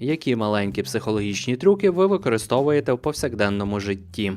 Які маленькі психологічні трюки ви використовуєте в повсякденному житті?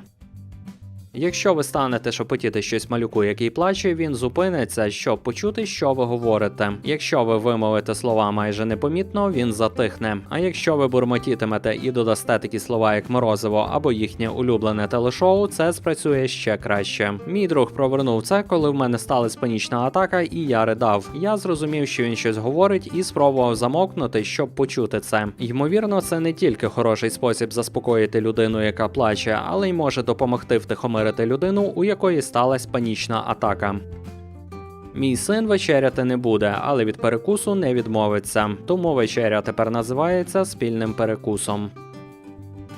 Якщо ви станете шепотіти щось малюку, який плаче, він зупиниться, щоб почути, що ви говорите. Якщо ви вимовите слова майже непомітно, він затихне. А якщо ви бурмотітимете і додасте такі слова, як морозиво або їхнє улюблене телешоу, це спрацює ще краще. Мій друг провернув це, коли в мене сталася панічна атака, і я ридав. Я зрозумів, що він щось говорить, і спробував замовкнути, щоб почути це. Ймовірно, це не тільки хороший спосіб заспокоїти людину, яка плаче, але й може допомогти втихомирити людину, у якої сталася панічна атака. Мій син вечеряти не буде, але від перекусу не відмовиться. Тому вечеря тепер називається спільним перекусом.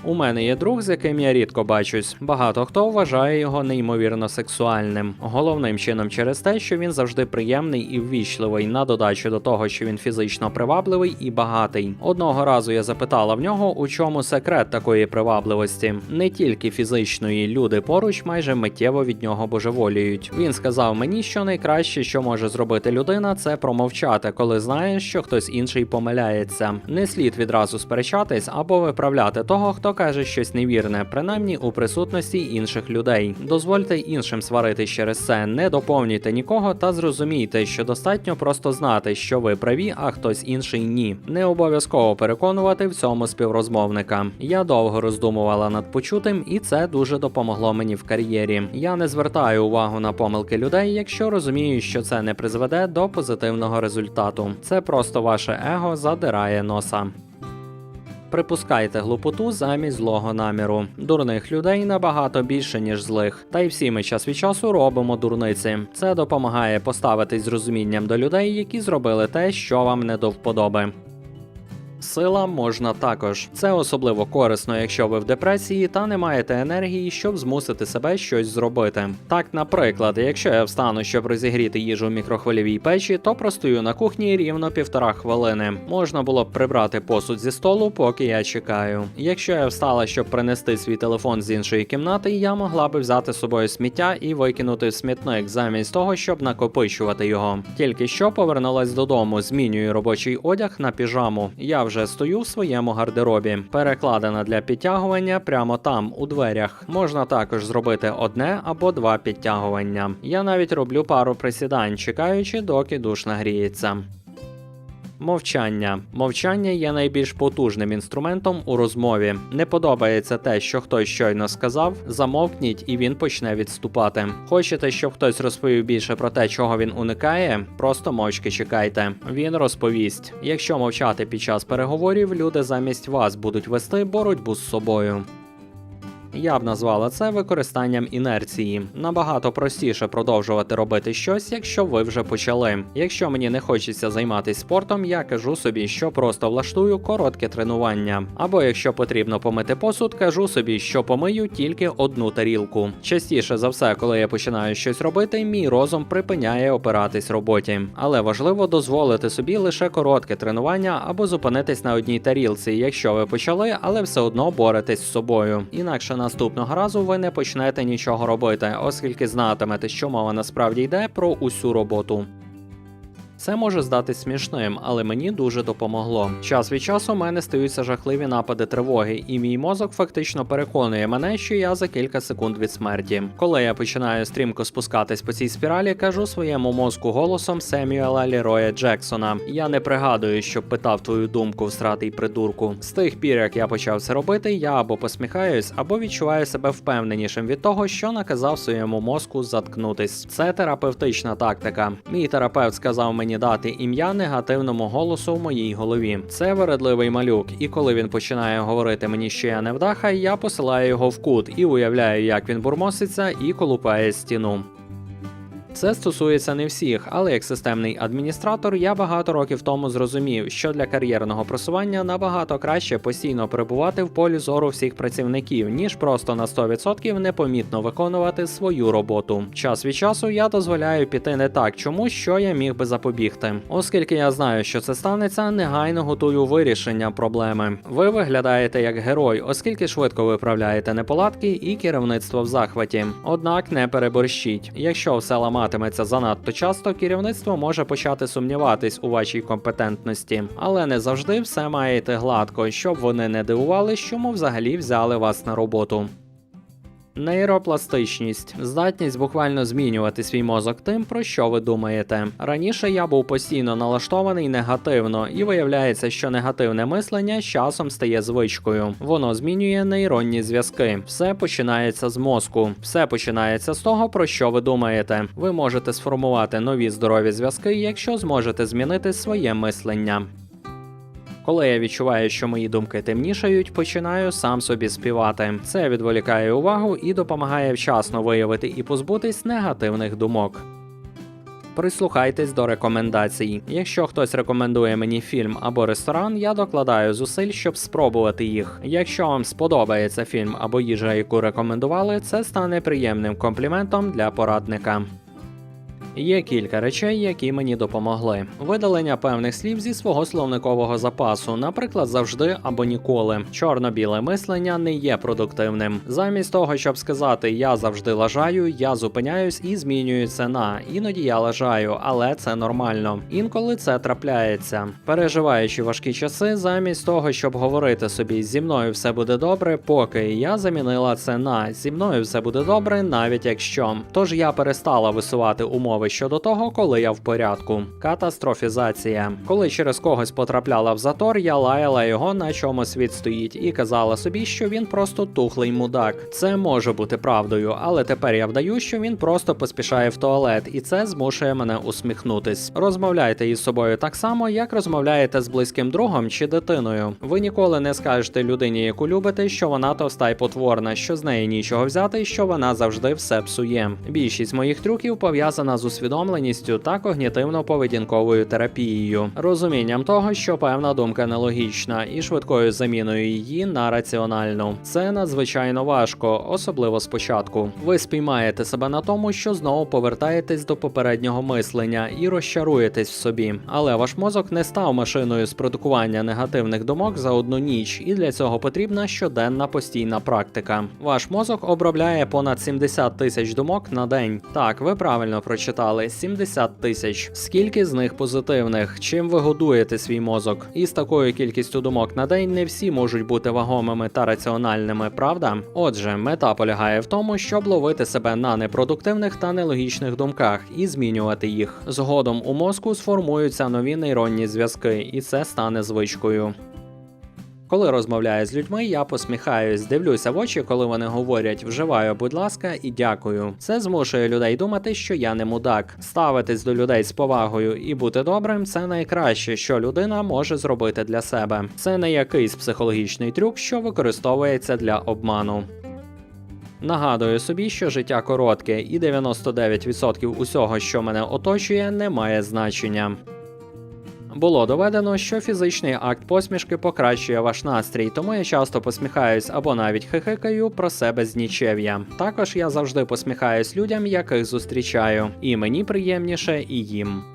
У мене є друг, з яким я рідко бачусь. Багато хто вважає його неймовірно сексуальним. Головним чином через те, що він завжди приємний і ввічливий, на додачу до того, що він фізично привабливий і багатий. Одного разу я запитала в нього, у чому секрет такої привабливості. Не тільки фізичної, люди поруч майже миттєво від нього божеволіють. Він сказав мені, що найкраще, що може зробити людина, це промовчати, коли знає, що хтось інший помиляється. Не слід відразу сперечатись або виправляти того, хто каже щось невірне, принаймні у присутності інших людей. Дозвольте іншим сварити через це, не доповнюйте нікого та зрозумійте, що достатньо просто знати, що ви праві, а хтось інший ні. Не обов'язково переконувати в цьому співрозмовника. Я довго роздумувала над почутим, і це дуже допомогло мені в кар'єрі. Я не звертаю увагу на помилки людей, якщо розумію, що це не призведе до позитивного результату. Це просто ваше его задирає носа. Припускайте глупоту замість злого наміру. Дурних людей набагато більше, ніж злих. Та й всі ми час від часу робимо дурниці. Це допомагає поставитись з розумінням до людей, які зробили те, що вам не до вподоби. Сила можна також. Це особливо корисно, якщо ви в депресії та не маєте енергії, щоб змусити себе щось зробити. Так, наприклад, якщо я встану, щоб розігріти їжу в мікрохвильовій печі, то простою на кухні рівно півтора хвилини. Можна було б прибрати посуд зі столу, поки я чекаю. Якщо я встала, щоб принести свій телефон з іншої кімнати, я могла би взяти з собою сміття і викинути в смітник, замість того, щоб накопичувати його. Тільки що повернулась додому, змінюю робочий одяг на піжаму. Я вже стою в своєму гардеробі, перекладена для підтягування прямо там, у дверях. Можна також зробити одне або два підтягування. Я навіть роблю пару присідань, чекаючи, доки душ нагріється. Мовчання. Мовчання є найбільш потужним інструментом у розмові. Не подобається те, що хтось щойно сказав, замовкніть і він почне відступати. Хочете, щоб хтось розповів більше про те, чого він уникає? Просто мовчки чекайте. Він розповість. Якщо мовчати під час переговорів, люди замість вас будуть вести боротьбу з собою. Я б назвала це використанням інерції. Набагато простіше продовжувати робити щось, якщо ви вже почали. Якщо мені не хочеться займатися спортом, я кажу собі, що просто влаштую коротке тренування. Або якщо потрібно помити посуд, кажу собі, що помию тільки одну тарілку. Частіше за все, коли я починаю щось робити, мій розум припиняє опиратись роботі. Але важливо дозволити собі лише коротке тренування або зупинитись на одній тарілці, якщо ви почали, але все одно боретесь з собою. Інакше наступного разу ви не почнете нічого робити, оскільки знатимете, що мова насправді йде про усю роботу. Це може здатись смішним, але мені дуже допомогло. Час від часу у мене стаються жахливі напади тривоги, і мій мозок фактично переконує мене, що я за кілька секунд від смерті. Коли я починаю стрімко спускатись по цій спіралі, кажу своєму мозку голосом Семюела Ліроя Джексона. Я не пригадую, щоб питав твою думку всратий придурку. З тих пір, як я почав це робити, я або посміхаюсь, або відчуваю себе впевненішим від того, що наказав своєму мозку заткнутись. Це терапевтична тактика. Мій терапевт сказав мені дати ім'я негативному голосу в моїй голові. Це вередливий малюк, і коли він починає говорити мені, що я невдаха, я посилаю його в кут і уявляю, як він бурмоситься і колупає стіну. Це стосується не всіх, але як системний адміністратор я багато років тому зрозумів, що для кар'єрного просування набагато краще постійно перебувати в полі зору всіх працівників, ніж просто на 100% непомітно виконувати свою роботу. Час від часу я дозволяю піти не так, чому що я міг би запобігти. Оскільки я знаю, що це станеться, негайно готую вирішення проблеми. Ви виглядаєте як герой, оскільки швидко виправляєте неполадки і керівництво в захваті. Однак не переборщіть. Якщо все ламає відбуватиметься занадто часто, керівництво може почати сумніватись у вашій компетентності, але не завжди все має йти гладко, щоб вони не дивувались, чому взагалі взяли вас на роботу. Нейропластичність здатність буквально змінювати свій мозок тим, про що ви думаєте. Раніше я був постійно налаштований негативно, і виявляється, що негативне мислення з часом стає звичкою. Воно змінює нейронні зв'язки. Все починається з мозку. Все починається з того, про що ви думаєте. Ви можете сформувати нові здорові зв'язки, якщо зможете змінити своє мислення. Коли я відчуваю, що мої думки темнішають, починаю сам собі співати. Це відволікає увагу і допомагає вчасно виявити і позбутись негативних думок. Прислухайтесь до рекомендацій. Якщо хтось рекомендує мені фільм або ресторан, я докладаю зусиль, щоб спробувати їх. Якщо вам сподобається фільм або їжа, яку рекомендували, це стане приємним компліментом для порадника. Є кілька речей, які мені допомогли. Видалення певних слів зі свого словникового запасу, наприклад, завжди або ніколи. Чорно-біле мислення не є продуктивним. Замість того, щоб сказати я завжди лажаю, я зупиняюсь і змінюю це на. Іноді я лажаю, але це нормально. Інколи це трапляється. Переживаючи важкі часи, замість того, щоб говорити собі зі мною все буде добре, поки я замінила це на зі мною все буде добре, навіть якщо. Тож я перестала висувати умови щодо того, коли я в порядку. Катастрофізація. Коли через когось потрапляла в затор, я лаяла його, на чому світ стоїть, і казала собі, що він просто тухлий мудак. Це може бути правдою, але тепер я вдаю, що він просто поспішає в туалет, і це змушує мене усміхнутись. Розмовляйте із собою так само, як розмовляєте з близьким другом чи дитиною. Ви ніколи не скажете людині, яку любите, що вона товста й потворна, що з неї нічого взяти, що вона завжди все псує. Більшість моїх трюків пов'язана з усвідомленістю та когнітивно-поведінковою терапією, розумінням того, що певна думка нелогічна, і швидкою заміною її на раціональну. Це надзвичайно важко, особливо спочатку. Ви спіймаєте себе на тому, що знову повертаєтесь до попереднього мислення і розчаруєтесь в собі. Але ваш мозок не став машиною з продукування негативних думок за одну ніч, і для цього потрібна щоденна постійна практика. Ваш мозок обробляє понад 70 тисяч думок на день. Так, ви правильно прочитали 70 тисяч. Скільки з них позитивних? Чим ви годуєте свій мозок? І з такою кількістю думок на день не всі можуть бути вагомими та раціональними, правда? Отже, мета полягає в тому, щоб ловити себе на непродуктивних та нелогічних думках і змінювати їх. Згодом у мозку сформуються нові нейронні зв'язки, і це стане звичкою. Коли розмовляю з людьми, я посміхаюсь, дивлюся в очі, коли вони говорять вживаю, будь ласка, і дякую. Це змушує людей думати, що я не мудак. Ставитись до людей з повагою і бути добрим це найкраще, що людина може зробити для себе. Це не якийсь психологічний трюк, що використовується для обману. Нагадую собі, що життя коротке, і 99% усього, що мене оточує, не має значення. Було доведено, що фізичний акт посмішки покращує ваш настрій, тому я часто посміхаюсь або навіть хихикаю про себе з нічев'я. Також я завжди посміхаюсь людям, яких зустрічаю, і мені приємніше, і їм.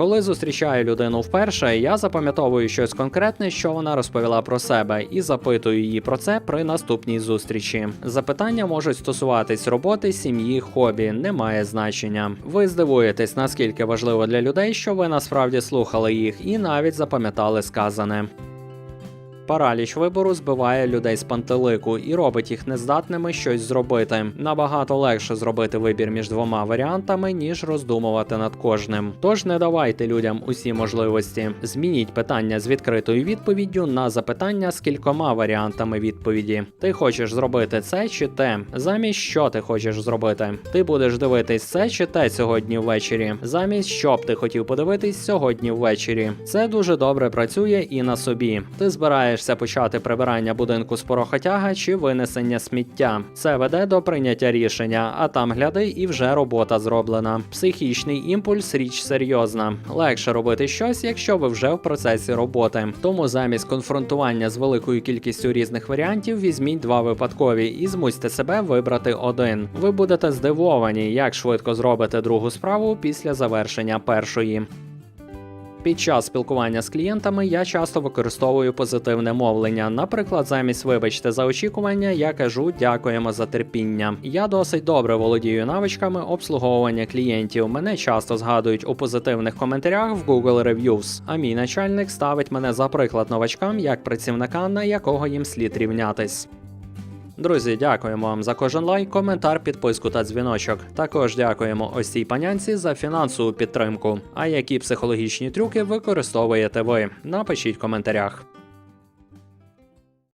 Коли зустрічаю людину вперше, я запам'ятовую щось конкретне, що вона розповіла про себе, і запитую її про це при наступній зустрічі. Запитання можуть стосуватись роботи, сім'ї, хобі, немає значення. Ви здивуєтесь, наскільки важливо для людей, що ви насправді слухали їх і навіть запам'ятали сказане. Параліч вибору збиває людей з пантелику і робить їх нездатними щось зробити. Набагато легше зробити вибір між двома варіантами, ніж роздумувати над кожним. Тож не давайте людям усі можливості. Змініть питання з відкритою відповіддю на запитання з кількома варіантами відповіді. Ти хочеш зробити це чи те? Замість що ти хочеш зробити? Ти будеш дивитись це чи те сьогодні ввечері. Замість що б ти хотів подивитись сьогодні ввечері. Це дуже добре працює і на собі. Ти збираєшся почати прибирання будинку з порохотяга чи винесення сміття. Це веде до прийняття рішення, а там гляди, і вже робота зроблена. Психічний імпульс річ серйозна. Легше робити щось, якщо ви вже в процесі роботи. Тому замість конфронтування з великою кількістю різних варіантів візьміть два випадкові і змусьте себе вибрати один. Ви будете здивовані, як швидко зробите другу справу після завершення першої. Під час спілкування з клієнтами я часто використовую позитивне мовлення. Наприклад, замість вибачте за очікування, я кажу дякуємо за терпіння. Я досить добре володію навичками обслуговування клієнтів. Мене часто згадують у позитивних коментарях в Google Reviews, а мій начальник ставить мене за приклад новачкам як працівника, на якого їм слід рівнятись. Друзі, дякуємо вам за кожен лайк, коментар, підписку та дзвіночок. Також дякуємо ось цій панянці за фінансову підтримку. А які психологічні трюки використовуєте ви? Напишіть в коментарях.